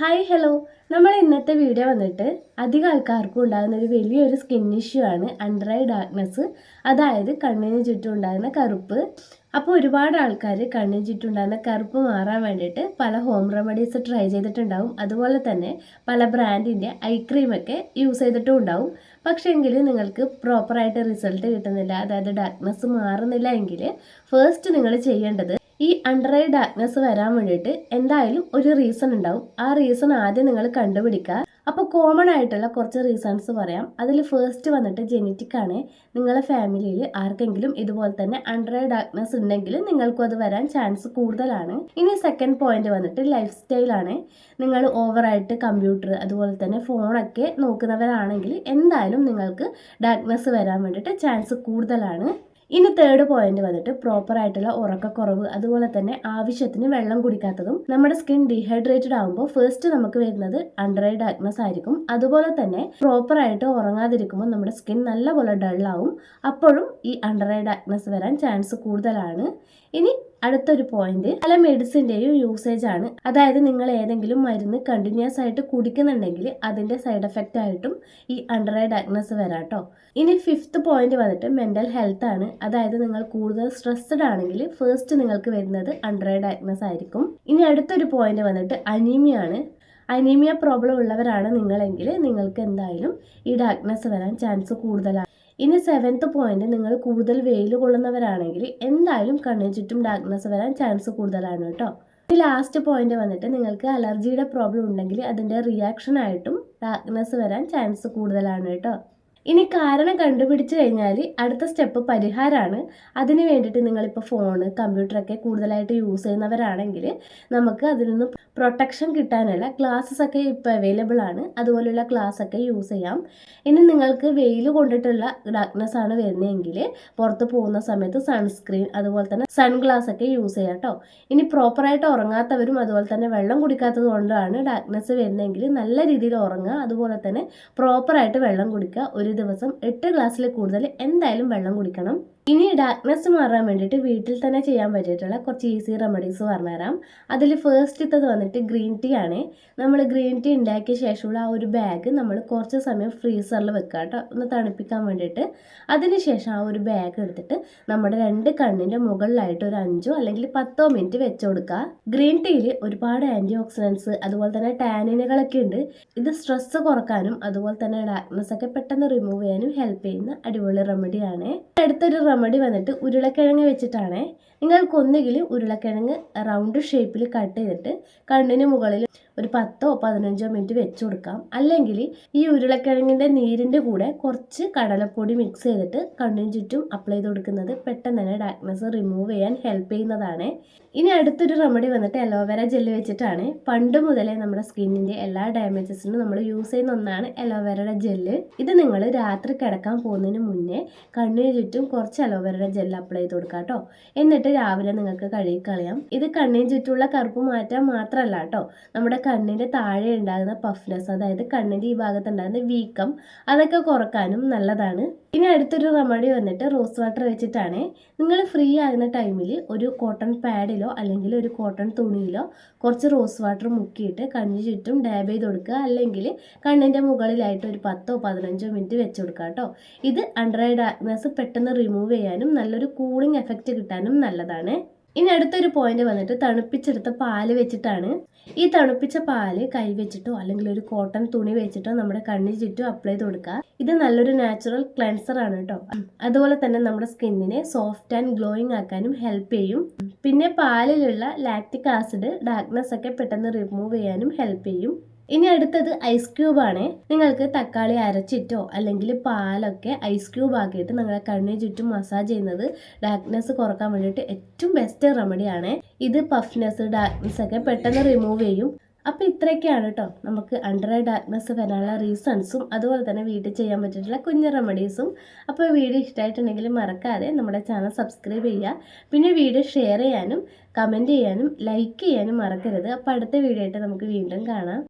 Hi hello നമ്മൾ ഇന്നത്തെ video വന്നിട്ട് അധികം ആൾക്കാർക്കും ഉണ്ടാകുന്ന ഒരു വലിയൊരു സ്കിൻ ഇഷ്യൂ ആണ് അണ്ടർ ഐ ഡാർക്ക്നെസ് അതായത് കണ്ണിന് ചുറ്റും ഉണ്ടാകുന്ന കറുപ്പ്. അപ്പോൾ ഒരുപാട് ആൾക്കാർ കണ്ണിന് ചുറ്റും ഉണ്ടാകുന്ന കറുപ്പ് മാറാൻ വേണ്ടിയിട്ട് പല ഹോം റെമഡീസ് ട്രൈ ചെയ്തിട്ടുണ്ടാവും. അതുപോലെ തന്നെ പല ബ്രാൻഡിന്റെ ഐ ക്രീമൊക്കെ യൂസ് ചെയ്തിട്ടും ഉണ്ടാവും. പക്ഷേ എങ്കിൽ നിങ്ങൾക്ക് പ്രോപ്പറായിട്ട് റിസൾട്ട് കിട്ടുന്നില്ല. അതായത് ഡാർക്ക്നെസ് മാറുന്നില്ല എങ്കിൽ ഫസ്റ്റ് നിങ്ങൾ ചെയ്യേണ്ടത് ഈ അണ്ടർ ഐ വരാൻ വേണ്ടിയിട്ട് എന്തായാലും ഒരു റീസൺ ഉണ്ടാവും. ആ റീസൺ ആദ്യം നിങ്ങൾ കണ്ടുപിടിക്കുക. അപ്പോൾ കോമൺ ആയിട്ടുള്ള കുറച്ച് റീസൺസ് പറയാം. അതിൽ ഫസ്റ്റ് വന്നിട്ട് ജെനറ്റിക് ആണ്. നിങ്ങളുടെ ഫാമിലിയിൽ ആർക്കെങ്കിലും ഇതുപോലെ തന്നെ അണ്ടർ ഐ ഉണ്ടെങ്കിൽ നിങ്ങൾക്കും അത് വരാൻ ചാൻസ് കൂടുതലാണ്. ഇനി സെക്കൻഡ് പോയിന്റ് വന്നിട്ട് ലൈഫ് സ്റ്റൈലാണ് നിങ്ങൾ ഓവറായിട്ട് കമ്പ്യൂട്ടർ അതുപോലെ തന്നെ ഫോണൊക്കെ നോക്കുന്നവരാണെങ്കിൽ എന്തായാലും നിങ്ങൾക്ക് ഡാർക്ക്നെസ് വരാൻ വേണ്ടിയിട്ട് ചാൻസ് കൂടുതലാണ്. ഇനി തേർഡ് പോയിന്റ് വന്നിട്ട് പ്രോപ്പർ ആയിട്ടുള്ള ഉറക്കക്കുറവ് അതുപോലെ തന്നെ ആവശ്യത്തിന് വെള്ളം കുടിക്കാത്തതും നമ്മുടെ സ്കിൻ ഡീഹൈഡ്രേറ്റഡ് ആകുമ്പോൾ ഫസ്റ്റ് നമുക്ക് വരുന്നത് അണ്ടർ ഐ ആയിരിക്കും. അതുപോലെ തന്നെ പ്രോപ്പർ ആയിട്ട് ഉറങ്ങാതിരിക്കുമ്പോൾ നമ്മുടെ സ്കിൻ നല്ലപോലെ ഡൾ ഡള്ളാവും അപ്പോഴും ഈ അണ്ടർ ഐ വരാൻ ചാൻസ് കൂടുതലാണ്. ഇനി അടുത്തൊരു പോയിന്റ് പല മെഡിസിന്റെയും യൂസേജ് ആണ്. അതായത് നിങ്ങൾ ഏതെങ്കിലും മരുന്ന് കണ്ടിന്യൂസ് ആയിട്ട് കുടിക്കുന്നുണ്ടെങ്കിൽ അതിന്റെ സൈഡ് എഫക്റ്റ് ആയിട്ടും ഈ അണ്ടർ ഐ ഡയഗ്നോസ് വരാം കേട്ടോ. ഇനി ഫിഫ്ത്ത് പോയിന്റ് വന്നിട്ട് മെന്റൽ ഹെൽത്ത് ആണ്. അതായത് നിങ്ങൾ കൂടുതൽ സ്ട്രെസ്ഡ് ആണെങ്കിൽ ഫസ്റ്റ് നിങ്ങൾക്ക് വരുന്നത് അണ്ടർ ഐ ആയിരിക്കും. ഇനി അടുത്തൊരു പോയിന്റ് വന്നിട്ട് അനീമിയ ആണ്. അനീമിയ പ്രോബ്ലം ഉള്ളവരാണ് നിങ്ങളെങ്കിൽ നിങ്ങൾക്ക് എന്തായാലും ഈ ഡാർക്ക്നെസ് വരാൻ ചാൻസ് കൂടുതലാണ്. ഇനി സെവൻത്ത് പോയിന്റ് നിങ്ങൾ കൂടുതൽ വെയിൽ കൊള്ളുന്നവരാണെങ്കിൽ എന്തായാലും കണ്ണിന് ചുറ്റും ഡാർക്ക്നെസ് വരാൻ ചാൻസ് കൂടുതലാണ് കേട്ടോ. ഈ ലാസ്റ്റ് പോയിന്റ് വന്നിട്ട് നിങ്ങൾക്ക് അലർജിയുടെ പ്രോബ്ലം ഉണ്ടെങ്കിൽ അതിന്റെ റിയാക്ഷൻ ആയിട്ടും ഡാർക്ക്നെസ് വരാൻ ചാൻസ് കൂടുതലാണ് കേട്ടോ. ഇനി കാരണം കണ്ടുപിടിച്ചു കഴിഞ്ഞാൽ അടുത്ത സ്റ്റെപ്പ് പരിഹാരമാണ് അതിന് വേണ്ടിയിട്ട് നിങ്ങളിപ്പോൾ ഫോണ് കമ്പ്യൂട്ടറൊക്കെ കൂടുതലായിട്ട് യൂസ് ചെയ്യുന്നവരാണെങ്കിൽ നമുക്ക് അതിൽ നിന്ന് പ്രൊട്ടക്ഷൻ കിട്ടാനുള്ള ഗ്ലാസ്സസ് ഒക്കെ ഇപ്പോൾ അവൈലബിൾ ആണ്. അതുപോലെയുള്ള ക്ലാസ് ഒക്കെ യൂസ് ചെയ്യാം. ഇനി നിങ്ങൾക്ക് വെയിൽ കൊണ്ടിട്ടുള്ള ഡാർക്ക്നെസ് ആണ് വരുന്നതെങ്കിൽ പുറത്ത് പോകുന്ന സമയത്ത് സൺസ്ക്രീൻ അതുപോലെ തന്നെ സൺഗ്ലാസ് ഒക്കെ യൂസ് ചെയ്യാം കേട്ടോ ഇനി പ്രോപ്പറായിട്ട് ഉറങ്ങാത്തവരും അതുപോലെ തന്നെ വെള്ളം കുടിക്കാത്തത് കൊണ്ടാണ് ഡാർക്ക്നെസ് വരുന്നതെങ്കിൽ നല്ല രീതിയിൽ ഉറങ്ങുക. അതുപോലെ തന്നെ പ്രോപ്പറായിട്ട് വെള്ളം കുടിക്കുക. ഒരു ദിവസം എട്ട് ഗ്ലാസ്സിൽ കൂടുതൽ എന്തായാലും വെള്ളം കുടിക്കണം. ഇനി ഡാർക്ക്നെസ് മാറാൻ വേണ്ടിയിട്ട് വീട്ടിൽ തന്നെ ചെയ്യാൻ പറ്റിയിട്ടുള്ള കുറച്ച് ഈസി റെമഡീസ് പറഞ്ഞുതരാം. അതിൽ ഫസ്റ്റത്തത് വന്നിട്ട് ഗ്രീൻ ടീ ആണ്. നമ്മൾ ഗ്രീൻ ടീ ഉണ്ടാക്കിയ ശേഷമുള്ള ആ ഒരു ബാഗ് നമ്മൾ കുറച്ച് സമയം ഫ്രീസറിൽ വെക്കുക കേട്ടോ ഒന്ന് തണുപ്പിക്കാൻ വേണ്ടിയിട്ട്. അതിനുശേഷം ആ ഒരു ബാഗ് എടുത്തിട്ട് നമ്മുടെ രണ്ട് കണ്ണിന്റെ മുകളിലായിട്ട് ഒരു അഞ്ചോ അല്ലെങ്കിൽ പത്തോ മിനിറ്റ് വെച്ച് കൊടുക്കുക ഗ്രീൻ ടീയിൽ ഒരുപാട് ആന്റി ഓക്സിഡൻസ് അതുപോലെ തന്നെ ടാനിനുകളൊക്കെ ഉണ്ട്. ഇത് സ്ട്രെസ്സ് കുറക്കാനും അതുപോലെ തന്നെ ഡാർക്ക്നെസ് ഒക്കെ പെട്ടെന്ന് റിമൂവ് ചെയ്യാനും ഹെൽപ്പ് ചെയ്യുന്ന അടിപൊളി റെമഡിയാണ് അടുത്തൊരു വന്നിട്ട് ഉരുളക്കിഴങ്ങ് വെച്ചിട്ടാണ്. നിങ്ങൾക്ക് ഒന്നുകിൽ ഉരുളക്കിഴങ്ങ് റൗണ്ട് ഷേപ്പിൽ കട്ട് ചെയ്തിട്ട് കണ്ണിന് മുകളിൽ ഒരു പത്തോ പതിനഞ്ചോ മിനിറ്റ് വെച്ച് കൊടുക്കാം. അല്ലെങ്കിൽ ഈ ഉരുളക്കിഴങ്ങിന്റെ നീരിന്റെ കൂടെ കുറച്ച് കടലപ്പൊടി മിക്സ് ചെയ്തിട്ട് കണ്ണിന് ചുറ്റും അപ്ലൈ ചെയ്ത് കൊടുക്കുന്നത് പെട്ടെന്ന് തന്നെ ഡാർക്ക്നെസ് റിമൂവ് ചെയ്യാൻ ഹെൽപ്പ് ചെയ്യുന്നതാണ്. ഇനി അടുത്തൊരു റെമഡി വന്നിട്ട് അലോവേര ജെല്ല് വെച്ചിട്ടാണ്. പണ്ട് മുതലേ നമ്മുടെ സ്കിന്നിന്റെ എല്ലാ ഡാമേജസിനും നമ്മൾ യൂസ് ചെയ്യുന്ന ഒന്നാണ് അലോവേരയുടെ ജെല്ല് ഇത് നിങ്ങൾ രാത്രി കിടക്കാൻ പോകുന്നതിന് മുന്നേ കണ്ണിന് ചുറ്റും കുറച്ച് അലോവേരയുടെ ജെൽ അപ്ലൈ ചെയ്ത് കൊടുക്കാം കേട്ടോ എന്നിട്ട് രാവിലെ നിങ്ങൾക്ക് കഴുകി കളയാം. ഇത് കണ്ണിന് ചുറ്റുമുള്ള കറുപ്പ് മാറ്റാൻ മാത്രമല്ല കേട്ടോ. നമ്മുടെ കണ്ണിന്റെ താഴെ ഉണ്ടാകുന്ന പഫ്നെസ് അതായത് കണ്ണിന്റെ ഈ ഭാഗത്ത് ഉണ്ടാകുന്ന വീക്കം അതൊക്കെ കുറക്കാനും നല്ലതാണ്. ഇനി അടുത്തൊരു റെമഡി വന്നിട്ട് റോസ് വാട്ടർ വെച്ചിട്ടാണ്. നിങ്ങൾ ഫ്രീ ആകുന്ന ടൈമിൽ ഒരു കോട്ടൺ പാഡിലോ അല്ലെങ്കിൽ ഒരു കോട്ടൺ തുണിയിലോ കുറച്ച് റോസ് വാട്ടർ മുക്കിയിട്ട് കണ്ണിന് ചുറ്റും ഡാബ് ചെയ്ത് കൊടുക്കുക അല്ലെങ്കിൽ കണ്ണിന്റെ മുകളിലായിട്ട് ഒരു പത്തോ പതിനഞ്ചോ മിനിറ്റ് വെച്ച് കൊടുക്കുക കേട്ടോ. ഇത് അണ്ടർ ഐ ഡാർക്ക്നെസ് പെട്ടെന്ന് റിമൂവ് ചെയ്യാനും നല്ലൊരു കൂളിംഗ് എഫക്റ്റ് കിട്ടാനും നല്ലതാണ്. ഇനി അടുത്തൊരു പോയിന്റ് വന്നിട്ട് തണുപ്പിച്ചെടുത്ത പാൽ വെച്ചിട്ടാണ്. ഈ തണുപ്പിച്ച പാൽ കൈ വെച്ചിട്ടോ അല്ലെങ്കിൽ ഒരു കോട്ടൺ തുണി വെച്ചിട്ടോ നമ്മുടെ കണ്ണിന് ചുറ്റും അപ്ലൈ ചെയ്ത് കൊടുക്കുക. ഇത് നല്ലൊരു നാച്ചുറൽ ക്ലെൻസർ ആണ് കേട്ടോ. അതുപോലെ തന്നെ നമ്മുടെ സ്കിന്നിനെ സോഫ്റ്റ് ആൻഡ് ഗ്ലോയിങ് ആക്കാനും ഹെൽപ്പ് ചെയ്യും. പിന്നെ പാലിലുള്ള ലാക്റ്റിക് ആസിഡ് ഡാർക്ക്നെസ് ഒക്കെ പെട്ടെന്ന് റിമൂവ് ചെയ്യാനും ഹെൽപ്പ് ചെയ്യും. ഇനി അടുത്തത് ഐസ് ക്യൂബാണ് നിങ്ങൾക്ക് തക്കാളി അരച്ചിട്ടോ അല്ലെങ്കിൽ പാലൊക്കെ ഐസ് ക്യൂബ് ആക്കിയിട്ട് നിങ്ങളെ കണ്ണിന് ചുറ്റും മസാജ് ചെയ്യുന്നത് ഡാർക്ക്നെസ് കുറയ്ക്കാൻ വേണ്ടിയിട്ട് ഏറ്റവും ബെസ്റ്റ് റെമഡിയാണ് ഇത് പഫ്നെസ് ഡാർക്ക്നെസ് ഒക്കെ പെട്ടെന്ന് റിമൂവ് ചെയ്യും. അപ്പോൾ ഇത്രയൊക്കെയാണ് കേട്ടോ നമുക്ക് അണ്ടർ ഐ ഡാർക്ക്നെസ് വരാനുള്ള റീസൺസും അതുപോലെ തന്നെ വീട്ടിൽ ചെയ്യാൻ പറ്റിയിട്ടുള്ള കുഞ്ഞു റെമഡീസും അപ്പോൾ വീഡിയോ ഇഷ്ടമായിട്ടുണ്ടെങ്കിൽ മറക്കാതെ നമ്മുടെ ചാനൽ സബ്സ്ക്രൈബ് ചെയ്യുക. പിന്നെ വീഡിയോ ഷെയർ ചെയ്യാനും കമന്റ് ചെയ്യാനും ലൈക്ക് ചെയ്യാനും മറക്കരുത്. അപ്പോൾ അടുത്ത വീഡിയോ ആയിട്ട് നമുക്ക് വീണ്ടും കാണാം.